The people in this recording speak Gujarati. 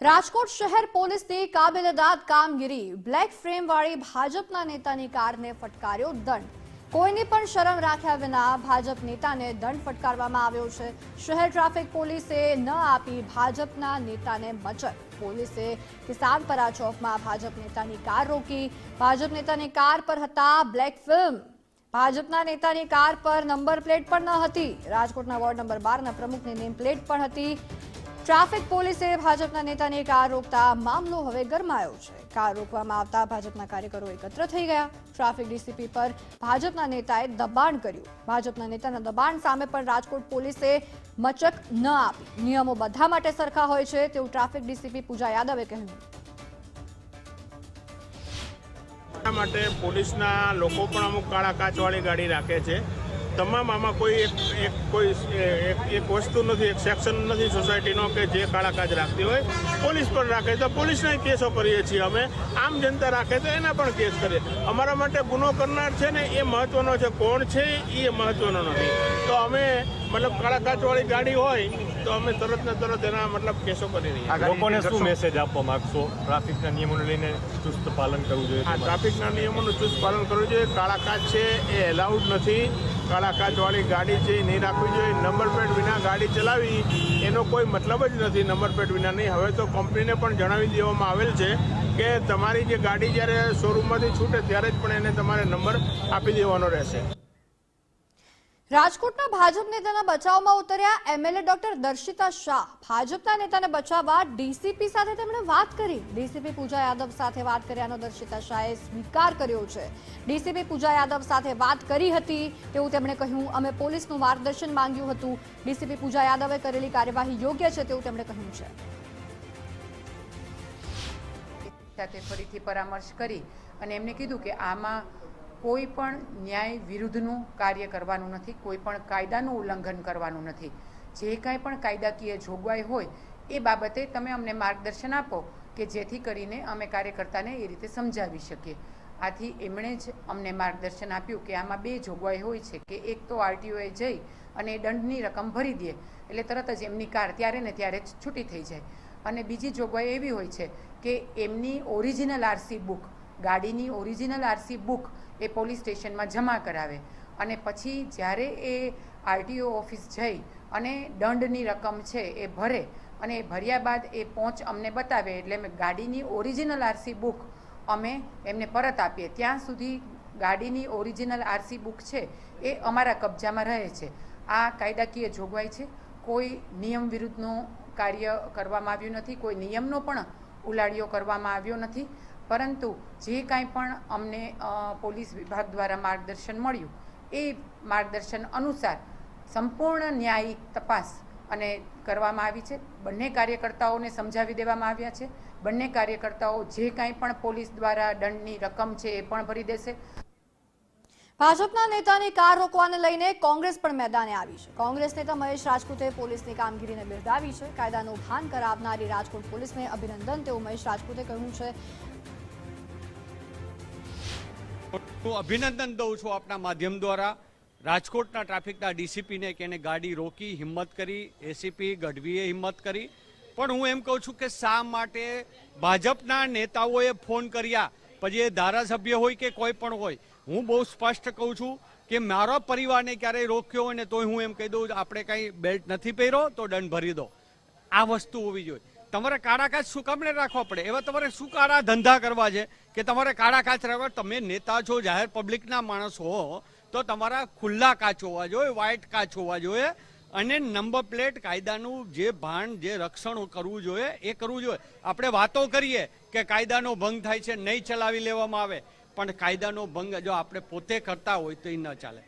રાજકોટ શહેર પોલીસની કાબેલદાદ કામગીરી. બ્લેક ફ્રેમ વાળી ભાજપના નેતાની કારને ફટકાર્યો દંડ. કોઈની પણ શરમ રાખ્યા વિના ભાજપ નેતાને દંડ ફટકારવામાં આવ્યો છે. શહેર ટ્રાફિક પોલીસે ન આપી ભાજપના નેતાને મચર પોલીસે કિસાનપરા ચોકમાં ભાજપ નેતાની કાર રોકી. ભાજપ નેતાની કાર પર હતા બ્લેક ફિલ્મ. ભાજપના નેતાની કાર પર નંબર પ્લેટ પણ ન હતી. રાજકોટના વોર્ડ નંબર બારના પ્રમુખની નેમ પ્લેટ પણ હતી. ટ્રાફિક પોલીસે ભાજપના નેતાની કાર રોકતા મામલો હવે ગરમાયો છે. કાર રોકવામાં આવતા ભાજપના કાર્યકરો એકત્ર થઈ ગયા. ટ્રાફિક ડીસીપી પર ભાજપના નેતાએ દબાણ કર્યું. ભાજપના નેતાના દબાણ સામે પણ રાજકોટ પોલીસે મચક ન આપી. નિયમો બધા માટે સરખા હોય છે તેવું ટ્રાફિક ડીસીપી પૂજા યાદવે કહ્યું માટે પોલીસના લોકો પણ અમુક કાળા કાચવાળી ગાડી રાખે છે. તમામ આમાં કોઈ એક એક કોઈ એક એક વસ્તુ નથી એક સેક્શન નથી સોસાયટીનો કે જે કાળા કાચ રાખતી હોય. પોલીસ પણ રાખે તો પોલીસના કેસો કરીએ છીએ અમે. આમ જનતા રાખે તો એના પણ કેસ કરીએ. અમારા માટે ગુનો કરનાર છે ને એ મહત્વનો છે. કોણ છે એ મહત્વનો નથી. તો અમે મતલબ કાળા કાચવાળી ગાડી હોય તો અમે તરત ને તરત એના મતલબ કેસો કરી રહ્યા લોકોને શું મેસેજ આપવા માંગશો? ટ્રાફિકના નિયમોને લઈને ચુસ્ત પાલન કરવું જોઈએ. ટ્રાફિકના નિયમોનું ચુસ્ત પાલન કરવું જોઈએ. કાળા કાચ છે એ એલાઉડ નથી. કાળા કાચવાળી ગાડી છે એ નહીં રાખવી જોઈએ, નંબર પ્લેટ વિના ગાડી ચલાવી, એનો કોઈ મતલબ જ નથી નંબર પ્લેટ વિના નહીં. હવે તો કંપનીને પણ જણાવી દેવામાં આવેલ છે કે તમારી જે ગાડી જ્યારે શોરૂમમાંથી છૂટે ત્યારે જ પણ એને તમારે નંબર આપી દેવાનો રહેશે. રાજકોટના ભાજપ નેતાના બચાવમાં ઉતર્યા એમએલએ ડોક્ટર દર્શિતા શાહ. ભાજપના નેતાને બચાવવા ડીસીપી સાથે તેમણે વાત કરી. ડીસીપી પૂજા યાદવ સાથે વાત કર્યાનો દર્શિતા શાહે સ્વીકાર કર્યો છે. ડીસીપી પૂજા યાદવ સાથે વાત કરી હતી તેવું તેમણે કહ્યું. અમે પોલીસનું માર્ગદર્શન માંગ્યું હતું. ડીસીપી પૂજા યાદવે કરેલી કાર્યવાહી યોગ્ય છે તેવું તેમણે કહ્યું છે. સાથે ફરીથી પરામર્શ કરી અને એમને કીધું કે આમાં કોઈ પણ ન્યાય વિરુદ્ધનું કાર્ય કરવાનું નથી, કોઈ પણ કાયદાનું ઉલ્લંઘન કરવાનું નથી. જે કાંઈ પણ કાયદાકીય જોગવાઈ હોય, એ બાબતે તમે અમને માર્ગદર્શન આપો કે જેથી કરીને અમે કાર્યકર્તાને એ રીતે સમજાવી શકીએ. આથી એમણે જ અમને માર્ગદર્શન આપ્યું કે આમાં બે જોગવાઈ હોય છે, કે એક તો આરટીઓએ જઈ અને એ દંડની રકમ ભરી દે, એટલે તરત જ એમની કાર ત્યારે ને ત્યારે જ છૂટી થઈ જાય. અને બીજી જોગવાઈ એવી હોય છે કે એમની ઓરિજિનલ આરસી બુક, ગાડીની ઓરિજિનલ આરસી બુક એ પોલીસ સ્ટેશનમાં જમા કરાવે. અને પછી જ્યારે એ આરટીઓ ઓફિસ જઈ અને દંડની રકમ છે એ ભરે અને એ ભર્યા બાદ એ પહોંચ અમને બતાવે એટલે અમે ગાડીની ઓરિજિનલ આરસી બુક અમે એમને પરત આપીએ. ત્યાં સુધી ગાડીની ઓરિજિનલ આરસી બુક છે એ અમારા કબજામાં રહે છે. આ કાયદાકીય જોગવાઈ છે. કોઈ નિયમ વિરુદ્ધનું કાર્ય કરવામાં આવ્યું નથી. કોઈ નિયમનો પણ ઉલાડિયો કરવામાં આવ્યો નથી. પરંતુ જે કાંઈ પણ અમને પોલીસ વિભાગ દ્વારા માર્ગદર્શન મળ્યું, એ માર્ગદર્શન અનુસાર સંપૂર્ણ ન્યાયિક તપાસ અને કરવામાં આવી છે. બંને કાર્યકર્તાઓને સમજાવી દેવામાં આવ્યા છે. બંને કાર્યકર્તાઓ જે કાંઈ પણ પોલીસ દ્વારા દંડની રકમ છે એ પણ ભરી દેશે. ભાજપના નેતાની કાર રોકવાને લઈને કોંગ્રેસ પણ મેદાને આવી છે. કોંગ્રેસ નેતા મહેશ રાજપૂતે પોલીસની કામગીરીને બિરદાવી છે. કાયદાનું ભાન કરાવનારી રાજકોટ પોલીસને અભિનંદન. તેવું મહેશ રાજપૂતે કહ્યું છે. હું અભિનંદન દઉં છું આપના માધ્યમ દ્વારા. રાજકોટના ટ્રાફિકના ડીસીપીને કે એને ગાડી રોકી હિંમત કરી, એસીપી ગઢવીએ હિંમત કરી. પણ હું એમ કહું છું કે શા માટે ભાજપના નેતાઓએ ફોન કર્યા? પછી એ ધારાસભ્ય હોય કે કોઈ પણ હોય, હું બહુ સ્પષ્ટ કહું છું કે મારા પરિવારને ક્યારેય રોક્યો હોય ને તોય હું એમ કહી દઉં, આપણે કંઈ બેલ્ટ નથી પહેર્યો, તો દંડ ભરી દો. આ વસ્તુ હોવી જોઈએ. તમારે કાળા કાચ શું કામને રાખવા પડે. એવા તમારે શું કાળા ધંધા કરવા છે કે તમારે કાળા કાચ રાખવા? તમે નેતા છો, જાહેર પબ્લિકના માણસ હો, તો તમારા ખુલ્લા કાચ હોવા જોઈએ વ્હાઇટ કાચ હોવા જોઈએ, અને નંબર પ્લેટ કાયદાનું જે ભાન, જે રક્ષણ કરવું જોઈએ, એ કરવું જોઈએ. આપણે વાતો કરીએ કે કાયદાનો ભંગ થાય છે, નહીં ચલાવી લેવામાં આવે. પણ કાયદાનો ભંગ જો આપણે પોતે કરતા હોય તો એ ન ચાલે.